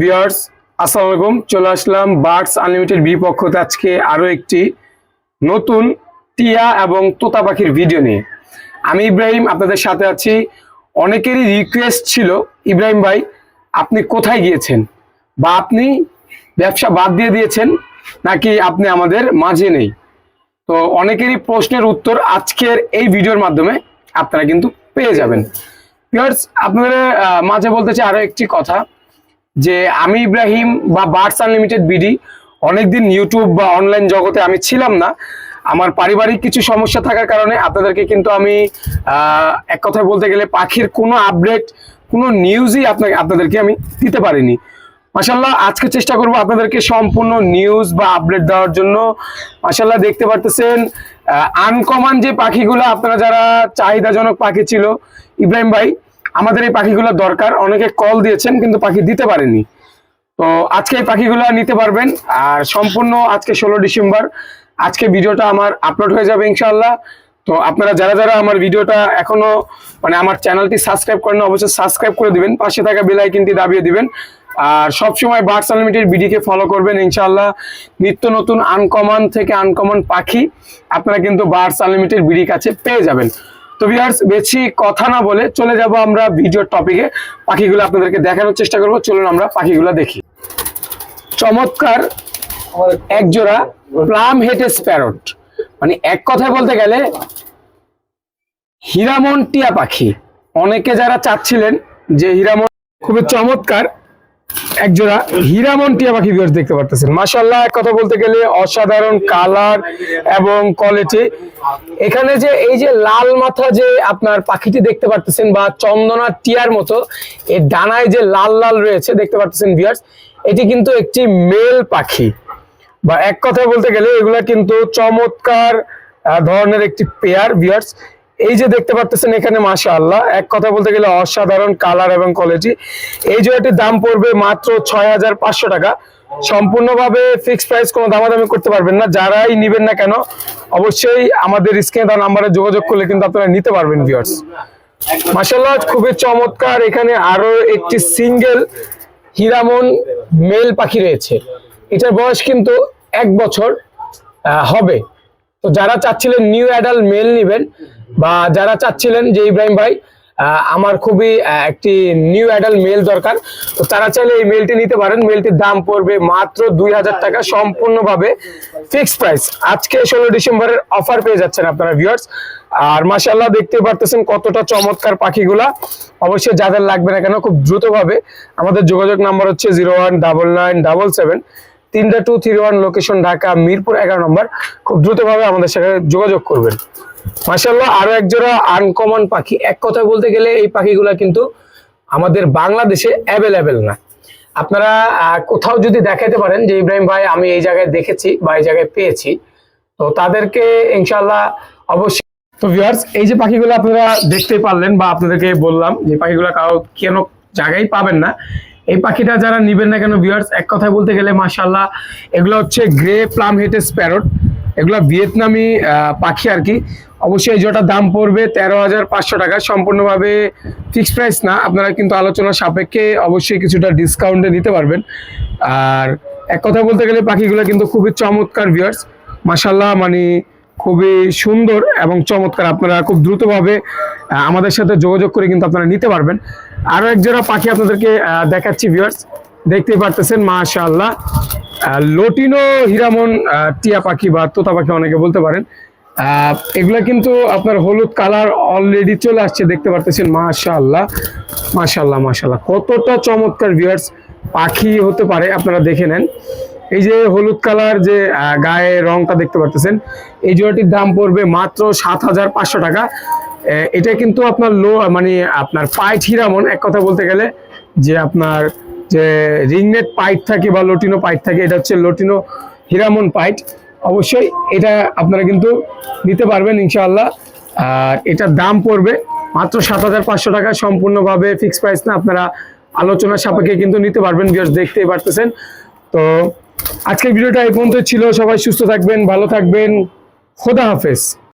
Viewers, আসসালামু আলাইকুম। চলে আসলাম বার্ডস আনলিমিটেড বি পক্ষতে আজকে আরও একটি নতুন টিয়া এবং তোতা পাখির ভিডিও নিয়ে। আমি ইব্রাহিম, আপনাদের সাথে আছি। অনেকেরই রিকোয়েস্ট ছিল, ইব্রাহিম ভাই, আপনি কোথায় গিয়েছেন? বা আপনি ব্যবসা বাদ দিয়ে দিয়েছেন, নাকি আপনি আমাদের মাঝে নেই? তো অনেকেরই প্রশ্নের উত্তর আজকের এই ভিডিওর মাধ্যমে আপনারা কিন্তু পেয়ে যাবেন। আপনাদের মাঝে বলতে চাই আরও একটি কথা। যে আমি ইব্রাহিম বা বার্ডস আনলিমিটেড বিডি, অনেকদিন ইউটিউব বা অনলাইন জগতে আমি ছিলাম না। আমার পারিবারিক কিছু সমস্যা থাকার কারণে আপনাদেরকে কিন্তু আমি এক কথায় বলতে গেলে পাখির কোনো আপডেট, কোনো নিউজই আপনাকে আপনাদেরকে আমি দিতে পারিনি। মাসাল্লাহ আজকে চেষ্টা করব আপনাদেরকে সম্পূর্ণ নিউজ বা আপডেট দেওয়ার জন্য। মাসাল্লাহ দেখতে পারতেছেন আনকমন যে পাখিগুলো, আপনারা যারা চাহিদাজনক পাখি ছিল, ইব্রাহিম ভাই আমাদের এই পাখিগুলো দরকার। অনেকে কল দিয়েছেন, কিন্তু পাখি দিতে পারেনি। তো আজকে এই পাখিগুলো নিতে পারবেন। আর সম্পূর্ণ আজকে ষোলো ডিসেম্বর। আজকে ভিডিওটা আমার আপলোড হয়ে যাবে ইনশাল্লাহ তো আপনারা যারা যারা আমার ভিডিওটা এখনও মানে আমার চ্যানেলটি সাবস্ক্রাইব করেন অবশ্যই সাবস্ক্রাইব করে দিবেন। পাশে থাকা বেল আইকনটি দাবিয়ে দিবেন। আর সবসময় বার্ডস আনলিমিটেড বিডিকে ফলো করবেন ইনশাল্লাহ নিত্য নতুন আনকমন থেকে আনকমন পাখি আপনারা কিন্তু বার্ডস আনলিমিটেড বিডির কাছে পেয়ে যাবেন। তো ভিউয়ার্স বেশি কথা না বলে চলে যাব আমরা ভিডিওর টপিকে পাখিগুলো আপনাদেরকে দেখানোর চেষ্টা করব, চলুন আমরা পাখিগুলো দেখি। চমৎকার এক জোড়া প্লাম হেটেস প্যারট মানে এক কথায় বলতে গেলে হীরামন টিয়া পাখি। অনেকে যারা চাচ্ছিলেন যে হীরামন খুবই চমৎকার। একজোড়া হীরামন টিয়া পাখি ভিউয়ার্স দেখতে পারতেছেন। মাশাল্লাহ এক কথা বলতে গেলে অসাধারণ কালার এবং কোয়ালিটি এখানে যে এই যে লাল মাথা যে আপনার পাখিটি দেখতে পারতেছেন বা চন্দনা টিয়ার মতো, এর ডানায় যে লাল লাল রয়েছে দেখতে পারতেছেন ভিউয়ার্স এটি কিন্তু একটি মেল পাখি। বা এক কথায় বলতে গেলে এগুলা কিন্তু চমৎকার ধরনের একটি পেয়ার ভিউয়ার্স এই যে দেখতে পাচ্ছেন এখানে মাশা আল্লাহ এক কথা বলতে গেলে অসাধারণ কালার এবং কোয়ালিটি। এই জোড়াটির দাম পড়বে মাত্র ছয় হাজার পাঁচশো টাকা। সম্পূর্ণভাবে ফিক্সড প্রাইস কোনো দামাদামি করতে পারবেন না। যারাই নিবেন না কেন, অবশ্যই আমাদের স্ক্রিনে তার নাম্বারে যোগাযোগ করলে কিন্তু আপনারা নিতে পারবেন ভিউয়ার্স মাশাল্লাহ খুবই চমৎকার। এখানে আরও একটি সিঙ্গেল হীরামন মেল পাখি রয়েছে। এটার বয়স কিন্তু এক বছর হবে। তো যারা চাচ্ছিলেন নিউ অ্যাডাল্ট মেল নিবেন বা যারা চাচ্ছিলেন যে ইব্রাহিম ভাই আমার খুবই একটি নিউ অ্যাডাল মেল দরকার, তো তারা চাইলে এই মেলটি নিতে পারেন। মেলটির দাম পড়বে মাত্র দুই হাজার টাকা সম্পূর্ণভাবে ফিক্সড প্রাইস আজকে ষোলো ডিসেম্বরের অফার পেয়ে যাচ্ছেন আপনারা ভিউয়ার্স আর মাশাল্লাহ দেখতে পারতেছেন কতটা চমৎকার পাখিগুলা। অবশ্যই যাদের লাগবে না কেন, খুব দ্রুতভাবে। আমাদের যোগাযোগ নাম্বার হচ্ছে zero one double nine double seven তিনটা two three one location Dhaka, Mirpur এগারো নম্বর। খুব দ্রুতভাবে আমাদের সাথে যোগাযোগ করবেন। মাশাল্লাহ আরও এক জোড়া আনকমন পাখি। এক কথায় বলতে গেলে এই পাখিগুলা কিন্তু আমাদের বাংলাদেশে অ্যাভেলেবেল না। আপনারা কোথাও যদি দেখাতে পারেন যে, ইব্রাহিম ভাই, আমি এই জায়গায় দেখেছি বা এই জায়গায় পেয়েছি। তো তাদেরকে ইনশাল্লাহ অবশ্যই তো ভিউয়ার্স এই যে পাখিগুলো আপনারা দেখতেই পারলেন বা আপনাদেরকে বললাম, যে পাখিগুলো কারও কেন জায়গায় পাবেন না এই পাখিটা যারা নিবেন না কেন ভিউয়ার্স এক কথায় বলতে গেলে মাশাল্লাহ এগুলো হচ্ছে গ্রে প্লাম হেটেস প্যারট। এগুলো ভিয়েতনামি পাখি আর কি। অবশ্যই জোটার দাম পড়বে তেরো হাজার পাঁচশো টাকা। সম্পূর্ণভাবে ফিক্সড প্রাইস না, আপনারা কিন্তু আলোচনা সাপেক্ষে অবশ্যই কিছুটা ডিসকাউন্টে নিতে পারবেন। আর এক কথা বলতে গেলে, পাখিগুলো কিন্তু খুবই চমৎকার ভিউয়ার্স মাশাল্লাহ মানে খুবই সুন্দর এবং চমৎকার। আপনারা খুব দ্রুতভাবে আমাদের সাথে যোগাযোগ করে কিন্তু আপনারা নিতে পারবেন। আরও এক জোড়া পাখি আপনাদেরকে দেখাচ্ছি ভিউয়ার্স দেখতেই পারতেছেন, মাশাআল্লাহ। লটিনো হিরামন টিয়া পাখি বা তোতা পাখি অনেকে বলতে পারেন। এগুলা কিন্তু আপনার হলুদ কালার অলরেডি চলে আসছে, দেখতে পারতেছেন, মাশাআল্লাহ। মাশাআল্লাহ মাশাআল্লাহ। কতটা চমৎকার ভিউয়ার্স পাখি হতে পারে, আপনারা দেখে নেন। এই যে হলুদ কালার যে গায়ে রংটা দেখতে পারতেছেন, এই জোড়াটির দাম পড়বে মাত্র সাত হাজার পাঁচশো টাকা। এটা কিন্তু আপনার লো মানে আপনার পাইট হিরামন, এক কথা বলতে গেলে, যে আপনার যে রিংনেট পাইট থাকে বা লটিনো পাইট থাকে, এটা হচ্ছে লটিনো হিরামন পাইট। অবশ্যই এটা আপনারা কিন্তু নিতে পারবেন, ইনশাআল্লাহ। আর এটার দাম পড়বে মাত্র সাত হাজার পাঁচশো টাকা, সম্পূর্ণভাবে ফিক্স প্রাইস না, আপনারা আলোচনা সাপেক্ষে কিন্তু নিতে পারবেন বিকজ দেখতেই পারতেছেন। তো আজকের ভিডিওটা এই পর্যন্ত ছিল, সবাই সুস্থ থাকবেন, ভালো থাকবেন, খোদা হাফেজ।